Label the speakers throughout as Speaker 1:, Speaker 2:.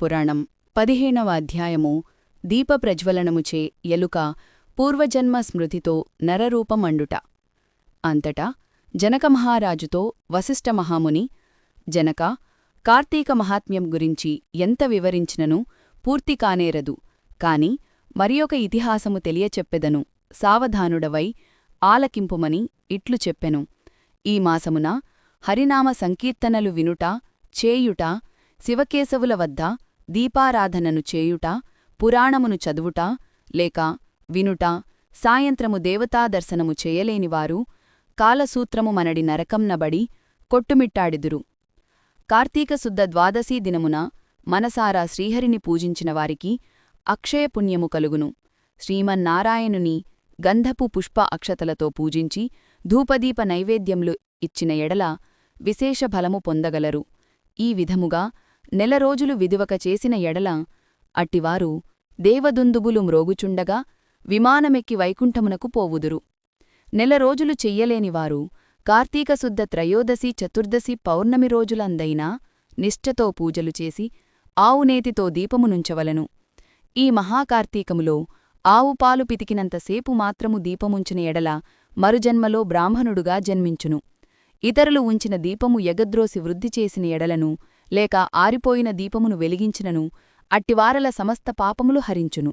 Speaker 1: పురాణం పదిహేనవ అధ్యాయము దీపప్రజ్వలనముచే ఎలుక పూర్వజన్మ స్మృతితో నరరూపమండుట అంతటా జనకమహారాజుతో వశిష్ఠమహాముని జనక కార్తీక మహాత్మ్యం గురించి ఎంత వివరించినను పూర్తి కానేరదు కాని మరియొక ఇతిహాసము తెలియచెప్పెదను సావధానుడవై ఆలకింపుమని ఇట్లు చెప్పెను. ఈ మాసమున హరినామ సంకీర్తనలు వినుట చేయుట శివకేశవుల వద్ద దీపారాధనను చేయుట పురాణమును చదువుట లేక వినుట సాయంత్రము దేవతాదర్శనము చేయలేనివారు కాలసూత్రము మనడి నరకంనబడి కొట్టుమిట్టాడిదురు. కార్తీకశుద్ధ ద్వాదశీ దినమున మనసారా శ్రీహరిని పూజించిన వారికి అక్షయపుణ్యము కలుగును. శ్రీమన్నారాయణుని గంధపు పుష్ప అక్షతలతో పూజించి ధూపదీప నైవేద్యములు ఇచ్చిన ఎడల విశేష ఫలము పొందగలరు. ఈ విధముగా నెల రోజులు విదువక చేసిన ఎడల అట్టివారు దేవదుందుబులు మ్రోగుచుండగా విమానమెక్కి వైకుంఠమునకు పోవుదురు. నెల రోజులు చెయ్యలేనివారు కార్తీకశుద్ధ త్రయోదశి చతుర్దశి పౌర్ణమి రోజులందైనా నిష్ఠతో పూజలు చేసి ఆవునేతితో దీపమునుంచవలను ఈ మహాకార్తీకములో ఆవుపాలు పితికినంతసేపు మాత్రము దీపముంచిన ఎడల మరుజన్మలో బ్రాహ్మణుడుగా జన్మించును. ఇతరులు ఉంచిన దీపము ఎగద్రోసి వృద్ధి చేసిన ఎడలను లేక ఆరిపోయిన దీపమును వెలిగించినను అట్టివారల సమస్త పాపములు హరించును.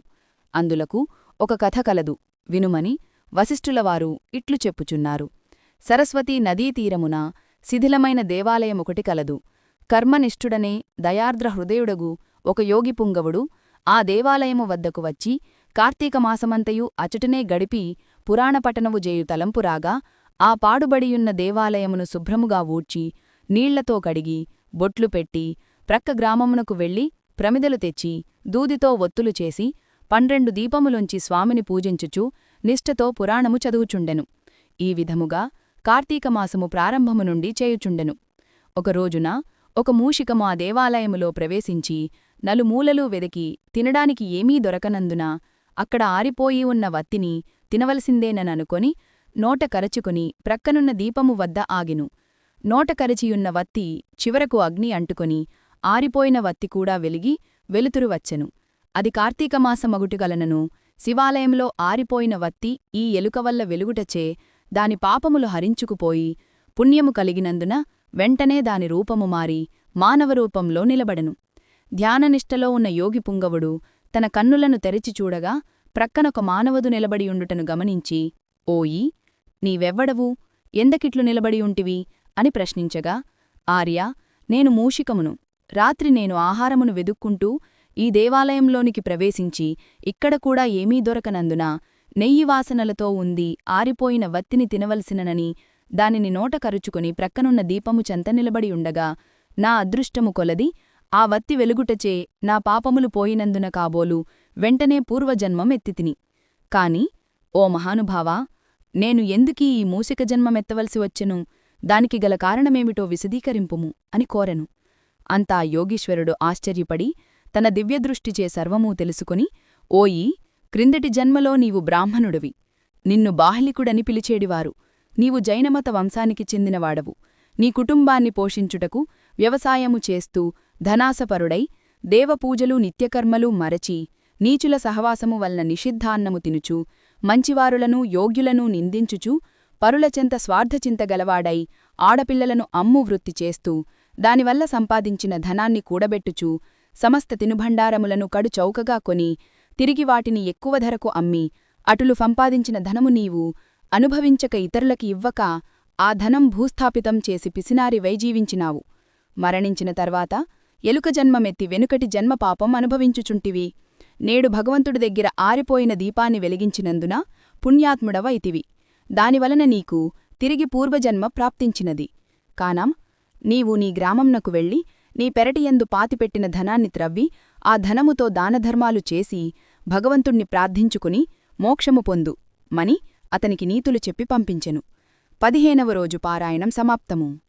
Speaker 1: అందులకు ఒక కథ కలదు వినుమని వశిష్ఠులవారు ఇట్లు చెప్పుచున్నారు. సరస్వతీ నదీతీరమున శిథిలమైన దేవాలయమొకటి కలదు. కర్మనిష్ఠుడనే దయార్ద్ర హృదయుడగు ఒక యోగి పుంగవుడు ఆ దేవాలయము వద్దకు వచ్చి కార్తీకమాసమంతయు అచటనే గడిపి పురాణపటనవు జేయు తలంపురాగా ఆ పాడుబడియున్న దేవాలయమును శుభ్రముగా ఊడ్చి నీళ్ళతో కడిగి బొట్లు పెట్టి ప్రక్క గ్రామమునకు వెళ్ళి ప్రమిదలు తెచ్చి దూదితో ఒత్తులు చేసి పండ్రెండు దీపములుంచి స్వామిని పూజించుచు నిష్ఠతో పురాణము చదువుచుండెను. ఈ విధముగా కార్తీకమాసము ప్రారంభము నుండి చేయుచుండెను. ఒకరోజున ఒక మూషికము ఆ దేవాలయములో ప్రవేశించి నలుమూలలు వెదకి తినడానికి ఏమీ దొరకనందున అక్కడ ఆరిపోయి ఉన్న వత్తిని తినవలసిందేననుకొని నోట కరచుకుని ప్రక్కనున్న దీపము వద్ద ఆగిను. నోటకరచియున్న వత్తి చివరకు అగ్ని అంటుకొని ఆరిపోయిన వత్తి కూడా వెలిగి వెలుతురు వచ్చెను. అది కార్తీకమాసమగుటిగలనను శివాలయంలో ఆరిపోయిన వత్తి ఈ ఎలుకవల్ల వెలుగుటచే దాని పాపములు హరించుకుపోయి పుణ్యము కలిగినందున వెంటనే దాని రూపము మారి మానవరూపంలో నిలబడెను. ధ్యాననిష్టలో ఉన్న యోగి పుంగవుడు తన కన్నులను తెరిచి చూడగా ప్రక్కనొక మానవదు నిలబడియుండుటను గమనించి ఓయి నీవెవ్వడవు? ఎందకిట్లు నిలబడియుంటివి అని ప్రశ్నించగా ఆర్య నేను మూషికమును. రాత్రి నేను ఆహారమును వెదుక్కుంటూ ఈ దేవాలయంలోనికి ప్రవేశించి ఇక్కడ కూడా ఏమీ దొరకనందున నెయ్యి వాసనలతో ఉంది ఆరిపోయిన వత్తిని తినవలసిననని దానిని నోట కరుచుకుని ప్రక్కనున్న దీపము చెంత నిలబడి ఉండగా నా అదృష్టము కొలది ఆ వత్తి వెలుగుటచే నా పాపములు పోయినందున కాబోలు వెంటనే పూర్వజన్మం ఎత్తితిని. కాని ఓ మహానుభావా నేను ఎందుకీ ఈ మూసిక జన్మమెత్తవలసి వచ్చెను? దానికి గల కారణమేమిటో విశదీకరింపుము అని కోరెను. అంతా యోగీశ్వరుడు ఆశ్చర్యపడి తన దివ్యదృష్టిచే సర్వమూ తెలుసుకుని ఓయి క్రిందటి జన్మలో నీవు బ్రాహ్మణుడివి. నిన్ను బాహ్లికుడని పిలిచేడివారు. నీవు జైనమత వంశానికి చెందినవాడవు. నీ కుటుంబాన్ని పోషించుటకు వ్యవసాయము చేస్తూ ధనాసపరుడై దేవపూజలు నిత్యకర్మలు మరచి నీచుల సహవాసము వలన నిషిద్ధాన్నము తినుచు మంచివారులను యోగ్యులను నిందించుచు పరులచెంత స్వార్థచింతగలవాడై ఆడపిల్లలను అమ్ము వృత్తి చేస్తూ దానివల్ల సంపాదించిన ధనాన్ని కూడబెట్టుచూ సమస్త తినుభండారములను కడు చౌకగా కొని తిరిగి వాటిని ఎక్కువ ధరకు అమ్మి అటులు సంపాదించిన ధనము నీవు అనుభవించక ఇతరులకి ఇవ్వక ఆ ధనం భూస్థాపితం చేసి పిసినారి వైజీవించినావు మరణించిన తర్వాత ఎలుక జన్మమెత్తి వెనుకటి జన్మ పాపం అనుభవించుచుంటివి. నేడు భగవంతుడి దగ్గర ఆరిపోయిన దీపాన్ని వెలిగించినందున పుణ్యాత్ముడవ ఇతివి దానివలన నీకు తిరిగి పూర్వజన్మ ప్రాప్తించినది. కానాం నీవు నీ గ్రామంనకు వెళ్ళి నీ పెరటియందు పాతిపెట్టిన ధనాన్ని త్రవ్వి ఆ ధనముతో దానధర్మాలు చేసి భగవంతుణ్ణి ప్రార్థించుకుని మోక్షము పొందు. మని అతనికి నీతులు చెప్పి పంపించెను. పదిహేనవ రోజు పారాయణం సమాప్తము.